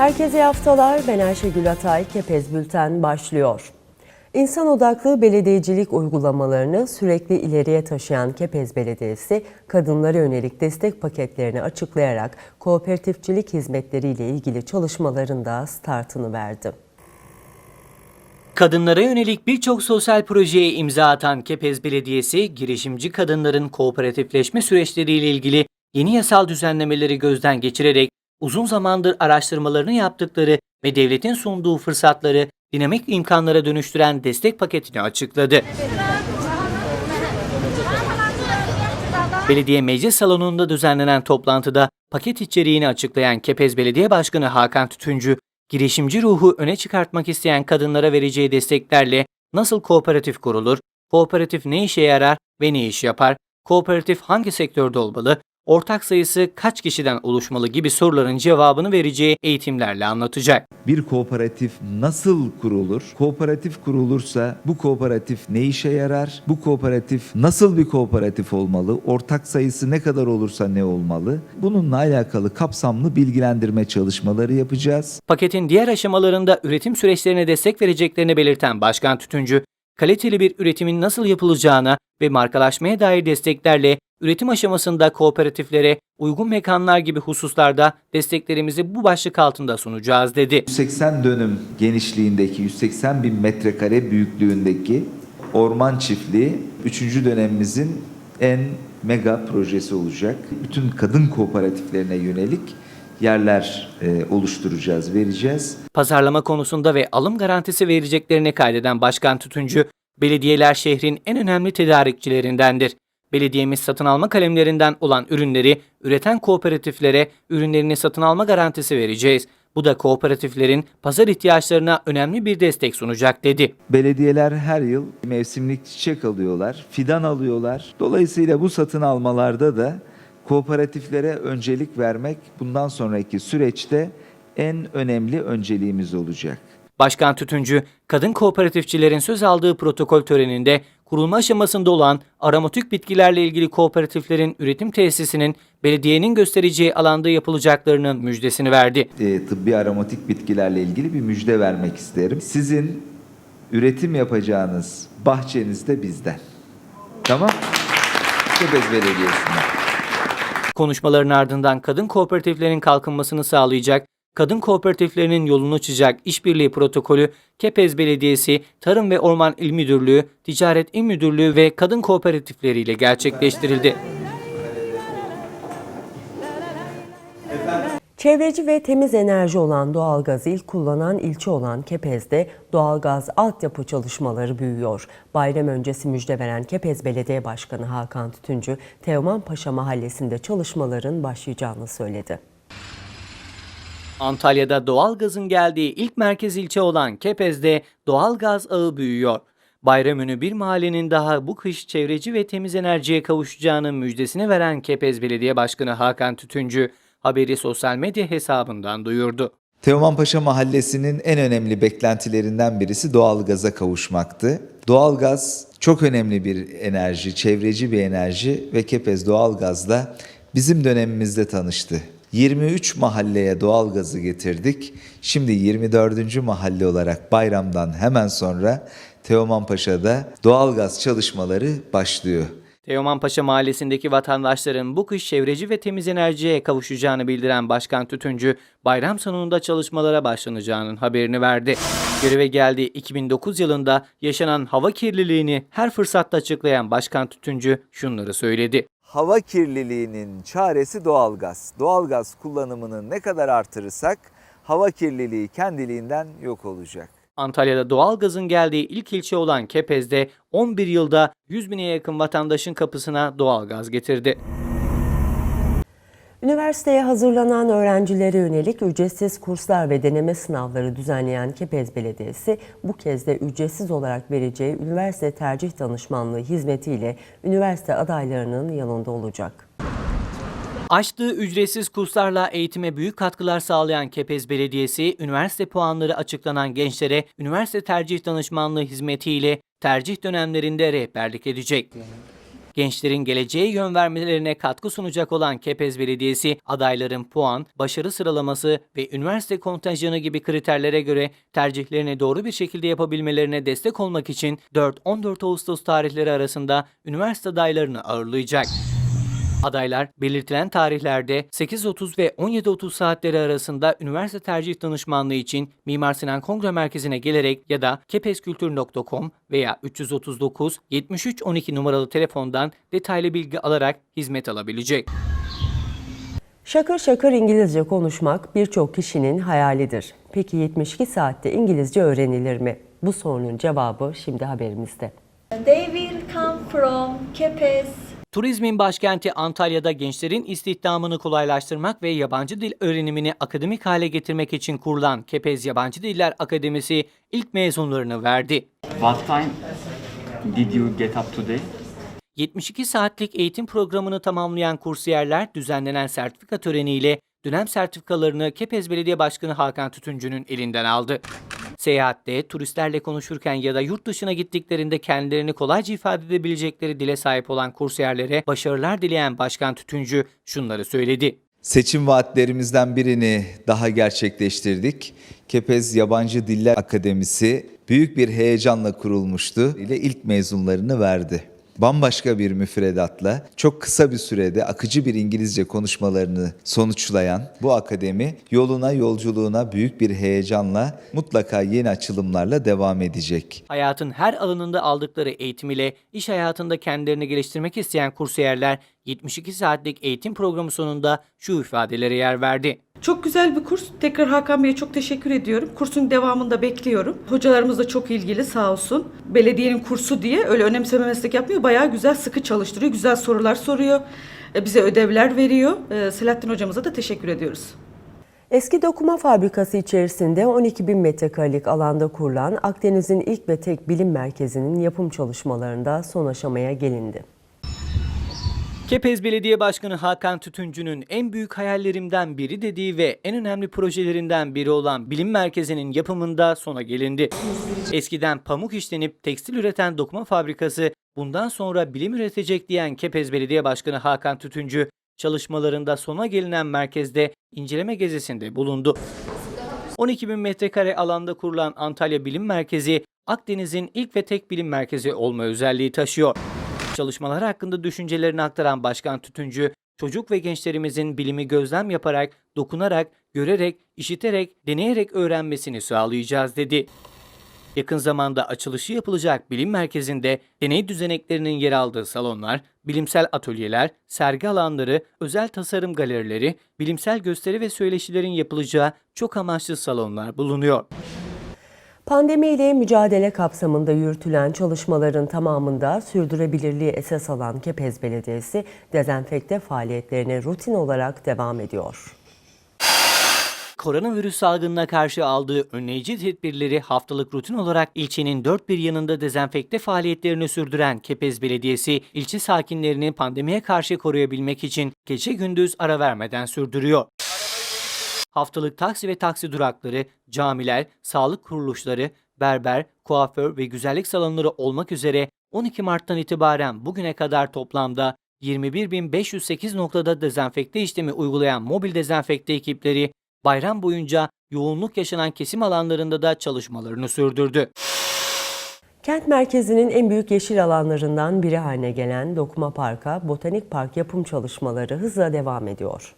Herkese iyi haftalar. Ben Ayşegül Atay. Kepez Bülten başlıyor. İnsan odaklı belediyecilik uygulamalarını sürekli ileriye taşıyan Kepez Belediyesi, kadınlara yönelik destek paketlerini açıklayarak kooperatifçilik hizmetleriyle ilgili çalışmalarında startını verdi. Kadınlara yönelik birçok sosyal projeye imza atan Kepez Belediyesi, girişimci kadınların kooperatifleşme süreçleriyle ilgili yeni yasal düzenlemeleri gözden geçirerek uzun zamandır araştırmalarını yaptıkları ve devletin sunduğu fırsatları dinamik imkanlara dönüştüren destek paketini açıkladı. Belediye Meclis Salonu'nda düzenlenen toplantıda paket içeriğini açıklayan Kepez Belediye Başkanı Hakan Tütüncü, girişimci ruhu öne çıkartmak isteyen kadınlara vereceği desteklerle nasıl kooperatif kurulur, kooperatif ne işe yarar ve ne iş yapar, kooperatif hangi sektörde olmalı, ortak sayısı kaç kişiden oluşmalı gibi soruların cevabını vereceği eğitimlerle anlatacak. Bir kooperatif nasıl kurulur? Kooperatif kurulursa bu kooperatif ne işe yarar? Bu kooperatif nasıl bir kooperatif olmalı? Ortak sayısı ne kadar olursa ne olmalı? Bununla alakalı kapsamlı bilgilendirme çalışmaları yapacağız. Paketin diğer aşamalarında üretim süreçlerine destek vereceklerini belirten Başkan Tütüncü, kaliteli bir üretimin nasıl yapılacağına ve markalaşmaya dair desteklerle üretim aşamasında kooperatiflere uygun mekanlar gibi hususlarda desteklerimizi bu başlık altında sunacağız dedi. 180 dönüm genişliğindeki 180 bin metrekare büyüklüğündeki orman çiftliği 3. dönemimizin en mega projesi olacak. Bütün kadın kooperatiflerine yönelik yerler e, oluşturacağız, vereceğiz. Pazarlama konusunda ve alım garantisi vereceklerini kaydeden Başkan Tütüncü, belediyeler şehrin en önemli tedarikçilerindendir. Belediyemiz satın alma kalemlerinden olan ürünleri üreten kooperatiflere ürünlerini satın alma garantisi vereceğiz. Bu da kooperatiflerin pazar ihtiyaçlarına önemli bir destek sunacak dedi. Belediyeler her yıl mevsimlik çiçek alıyorlar, fidan alıyorlar. Dolayısıyla bu satın almalarda da kooperatiflere öncelik vermek bundan sonraki süreçte en önemli önceliğimiz olacak. Başkan Tütüncü, kadın kooperatifçilerin söz aldığı protokol töreninde kurulma aşamasında olan aromatik bitkilerle ilgili kooperatiflerin üretim tesisinin belediyenin göstereceği alanda yapılacaklarının müjdesini verdi. E, tıbbi aromatik bitkilerle ilgili bir müjde vermek isterim. Sizin üretim yapacağınız bahçenizde bizden. Tamam? Kepez Belediyesi'nden. Konuşmaların ardından kadın kooperatiflerin kalkınmasını sağlayacak, kadın kooperatiflerinin yolunu açacak işbirliği protokolü Kepez Belediyesi, Tarım ve Orman İl Müdürlüğü, Ticaret İl Müdürlüğü ve kadın kooperatifleriyle gerçekleştirildi. Çevreci ve temiz enerji olan doğalgazı ilk kullanan ilçe olan Kepez'de doğalgaz altyapı çalışmaları büyüyor. Bayram öncesi müjde veren Kepez Belediye Başkanı Hakan Tütüncü, Teoman Paşa Mahallesi'nde çalışmaların başlayacağını söyledi. Antalya'da doğalgazın geldiği ilk merkez ilçe olan Kepez'de doğalgaz ağı büyüyor. Bayramünü bir mahallenin daha bu kış çevreci ve temiz enerjiye kavuşacağının müjdesini veren Kepez Belediye Başkanı Hakan Tütüncü, haberi sosyal medya hesabından duyurdu. Teomanpaşa Mahallesi'nin en önemli beklentilerinden birisi doğalgaza kavuşmaktı. Doğalgaz çok önemli bir enerji, çevreci bir enerji ve Kepez doğalgazla bizim dönemimizde tanıştı. 23 mahalleye doğalgazı getirdik. Şimdi 24. mahalle olarak bayramdan hemen sonra Teomanpaşa'da doğalgaz çalışmaları başlıyor. Teomanpaşa Mahallesi'ndeki vatandaşların bu kış çevreci ve temiz enerjiye kavuşacağını bildiren Başkan Tütüncü, bayram sonunda çalışmalara başlanacağının haberini verdi. Göreve geldiği 2009 yılında yaşanan hava kirliliğini her fırsatta açıklayan Başkan Tütüncü şunları söyledi. Hava kirliliğinin çaresi doğalgaz. Doğalgaz kullanımını ne kadar artırırsak hava kirliliği kendiliğinden yok olacak. Antalya'da doğalgazın geldiği ilk ilçe olan Kepez'de 11 yılda 100 bine yakın vatandaşın kapısına doğalgaz getirdi. Üniversiteye hazırlanan öğrencilere yönelik ücretsiz kurslar ve deneme sınavları düzenleyen Kepez Belediyesi bu kez de ücretsiz olarak vereceği üniversite tercih danışmanlığı hizmetiyle üniversite adaylarının yanında olacak. Açtığı ücretsiz kurslarla eğitime büyük katkılar sağlayan Kepez Belediyesi, üniversite puanları açıklanan gençlere üniversite tercih danışmanlığı hizmetiyle tercih dönemlerinde rehberlik edecek. Gençlerin geleceğe yön vermelerine katkı sunacak olan Kepez Belediyesi, adayların puan, başarı sıralaması ve üniversite kontenjanı gibi kriterlere göre tercihlerini doğru bir şekilde yapabilmelerine destek olmak için 4-14 Ağustos tarihleri arasında üniversite adaylarını ağırlayacak. Adaylar belirtilen tarihlerde 8.30 ve 17.30 saatleri arasında üniversite tercih danışmanlığı için Mimar Sinan Kongre Merkezi'ne gelerek ya da kepeskültür.com veya 339 73 12 numaralı telefondan detaylı bilgi alarak hizmet alabilecek. Şakır şakır İngilizce konuşmak birçok kişinin hayalidir. Peki 72 saatte İngilizce öğrenilir mi? Bu sorunun cevabı şimdi haberimizde. They will come from Kepes. Turizmin başkenti Antalya'da gençlerin istihdamını kolaylaştırmak ve yabancı dil öğrenimini akademik hale getirmek için kurulan Kepez Yabancı Diller Akademisi ilk mezunlarını verdi. What time did you get up today? 72 saatlik eğitim programını tamamlayan kursiyerler düzenlenen sertifika töreniyle dönem sertifikalarını Kepez Belediye Başkanı Hakan Tütüncü'nün elinden aldı. Seyahatte, turistlerle konuşurken ya da yurt dışına gittiklerinde kendilerini kolayca ifade edebilecekleri dile sahip olan kursiyerlere başarılar dileyen Başkan Tütüncü şunları söyledi. Seçim vaatlerimizden birini daha gerçekleştirdik. Kepez Yabancı Diller Akademisi büyük bir heyecanla kurulmuştu ile ilk mezunlarını verdi. Bambaşka bir müfredatla çok kısa bir sürede akıcı bir İngilizce konuşmalarını sonuçlayan bu akademi yoluna yolculuğuna büyük bir heyecanla mutlaka yeni açılımlarla devam edecek. Hayatın her alanında aldıkları eğitim ile iş hayatında kendilerini geliştirmek isteyen kursiyerler 72 saatlik eğitim programı sonunda şu ifadelere yer verdi. Çok güzel bir kurs. Tekrar Hakan Bey'e çok teşekkür ediyorum. Kursun devamında bekliyorum. Hocalarımız da çok ilgili sağ olsun. Belediyenin kursu diye öyle önemseme meslek yapmıyor. Bayağı güzel sıkı çalıştırıyor. Güzel sorular soruyor. E, Bize ödevler veriyor. E, Selahattin hocamıza da teşekkür ediyoruz. Eski dokuma fabrikası içerisinde 12 bin metrekarelik alanda kurulan Akdeniz'in ilk ve tek bilim merkezinin yapım çalışmalarında son aşamaya gelindi. Kepez Belediye Başkanı Hakan Tütüncü'nün en büyük hayallerimden biri dediği ve en önemli projelerinden biri olan bilim merkezinin yapımında sona gelindi. Eskiden pamuk işlenip tekstil üreten dokuma fabrikası bundan sonra bilim üretecek diyen Kepez Belediye Başkanı Hakan Tütüncü çalışmalarında sona gelinen merkezde inceleme gezisinde bulundu. 12 bin metrekare alanda kurulan Antalya Bilim Merkezi, Akdeniz'in ilk ve tek bilim merkezi olma özelliği taşıyor. Çalışmalar hakkında düşüncelerini aktaran Başkan Tütüncü, çocuk ve gençlerimizin bilimi gözlem yaparak, dokunarak, görerek, işiterek, deneyerek öğrenmesini sağlayacağız dedi. Yakın zamanda açılışı yapılacak bilim merkezinde deney düzeneklerinin yer aldığı salonlar, bilimsel atölyeler, sergi alanları, özel tasarım galerileri, bilimsel gösteri ve söyleşilerin yapılacağı çok amaçlı salonlar bulunuyor. Pandemiyle mücadele kapsamında yürütülen çalışmaların tamamında sürdürülebilirliği esas alan Kepez Belediyesi dezenfekte faaliyetlerine rutin olarak devam ediyor. Koronavirüs salgınına karşı aldığı önleyici tedbirleri haftalık rutin olarak ilçenin dört bir yanında dezenfekte faaliyetlerini sürdüren Kepez Belediyesi, ilçe sakinlerini pandemiye karşı koruyabilmek için gece gündüz ara vermeden sürdürüyor. Haftalık taksi ve taksi durakları, camiler, sağlık kuruluşları, berber, kuaför ve güzellik salonları olmak üzere 12 Mart'tan itibaren bugüne kadar toplamda 21.508 noktada dezenfekte işlemi uygulayan mobil dezenfekte ekipleri bayram boyunca yoğunluk yaşanan kesim alanlarında da çalışmalarını sürdürdü. Kent merkezinin en büyük yeşil alanlarından biri haline gelen Dokuma Park'a Botanik Park yapım çalışmaları hızla devam ediyor.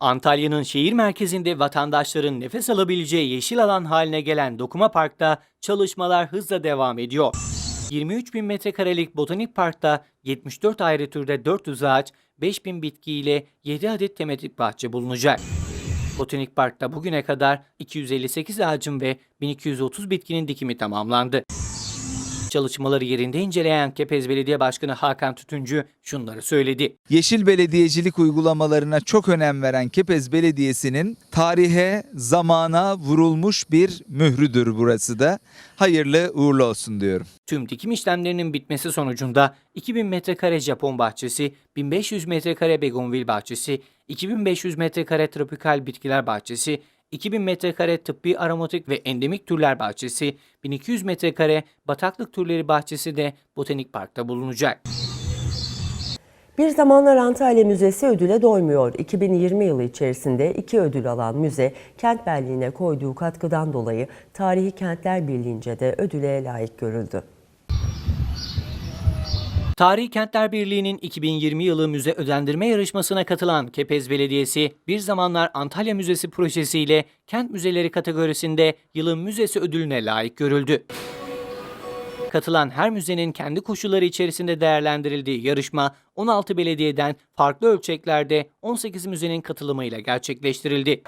Antalya'nın şehir merkezinde vatandaşların nefes alabileceği yeşil alan haline gelen Dokuma Park'ta çalışmalar hızla devam ediyor. 23 bin metrekarelik Botanik Park'ta 74 ayrı türde 400 ağaç, 5 bin bitki ile 7 adet tematik bahçe bulunacak. Botanik Park'ta bugüne kadar 258 ağacın ve 1230 bitkinin dikimi tamamlandı. Çalışmaları yerinde inceleyen Kepez Belediye Başkanı Hakan Tütüncü şunları söyledi. Yeşil belediyecilik uygulamalarına çok önem veren Kepez Belediyesi'nin tarihe, zamana vurulmuş bir mührüdür burası da. Hayırlı uğurlu olsun diyorum. Tüm dikim işlemlerinin bitmesi sonucunda 2000 metrekare Japon bahçesi, 1500 metrekare begonvil bahçesi, 2500 metrekare tropikal bitkiler bahçesi, 2000 metrekare tıbbi aromatik ve endemik türler bahçesi, 1200 metrekare bataklık türleri bahçesi de Botanik Park'ta bulunacak. Bir zamanlar Antalya Müzesi ödüle doymuyor. 2020 yılı içerisinde iki ödül alan müze, kent belliğine koyduğu katkıdan dolayı Tarihi Kentler Birliği'nce de ödüle layık görüldü. Tarihi Kentler Birliği'nin 2020 yılı müze ödendirme yarışmasına katılan Kepez Belediyesi, bir zamanlar Antalya Müzesi projesiyle kent müzeleri kategorisinde yılın müzesi ödülüne layık görüldü. Katılan her müzenin kendi koşulları içerisinde değerlendirildiği yarışma 16 belediyeden farklı ölçeklerde 18 müzenin katılımıyla gerçekleştirildi.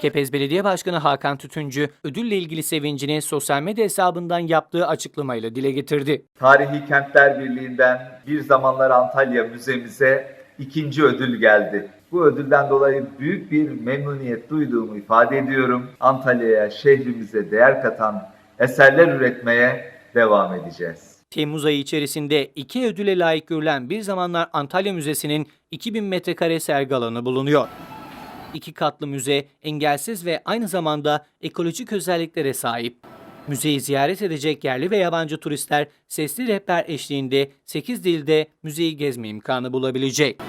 Kepez Belediye Başkanı Hakan Tütüncü ödülle ilgili sevincini sosyal medya hesabından yaptığı açıklamayla dile getirdi. Tarihi Kentler Birliği'nden bir zamanlar Antalya Müzemize ikinci ödül geldi. Bu ödülden dolayı büyük bir memnuniyet duyduğumu ifade ediyorum. Antalya'ya, şehrimize değer katan eserler üretmeye devam edeceğiz. Temmuz ayı içerisinde iki ödüle layık görülen bir zamanlar Antalya Müzesi'nin 2000 metrekare sergi alanı bulunuyor. İki katlı müze engelsiz ve aynı zamanda ekolojik özelliklere sahip. Müzeyi ziyaret edecek yerli ve yabancı turistler sesli rehber eşliğinde 8 dilde müzeyi gezme imkanı bulabilecek.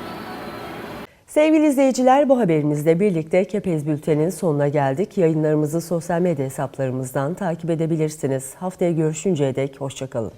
Sevgili izleyiciler bu haberimizle birlikte Kepez Bülten'in sonuna geldik. Yayınlarımızı sosyal medya hesaplarımızdan takip edebilirsiniz. Haftaya görüşünceye dek hoşçakalın.